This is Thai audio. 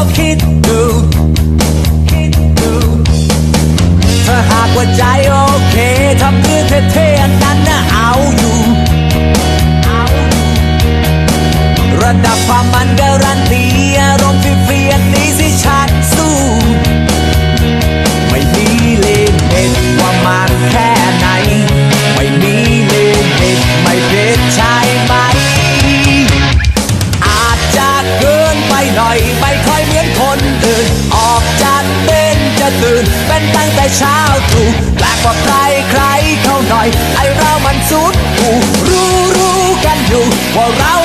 องคิดดูคิดดูถ้าหากว่าใจโอเคทำเรื่อเท่ๆอันนั้นน่ะเอาอยู่เอาอยู่ระดับความมันการันตีอารมณ์ฟรีอันนี้สิชัดสู้ไม่มีเลนเด็ดว่ามันแค่ไหน ไม่มีเลนเด็ดไม่เผ็ดใช่ไหมอาจจะเกินไปหน่อยไม่ค่อย มือนคนอื่น ออกจากเบนจะตื่น เป็นตั้งแต่เช้าตรู่แปลกกว่าใครใครเขาหน่อย ไอเรามันสุดกูรู้รู้กันอยู่ว่าเรา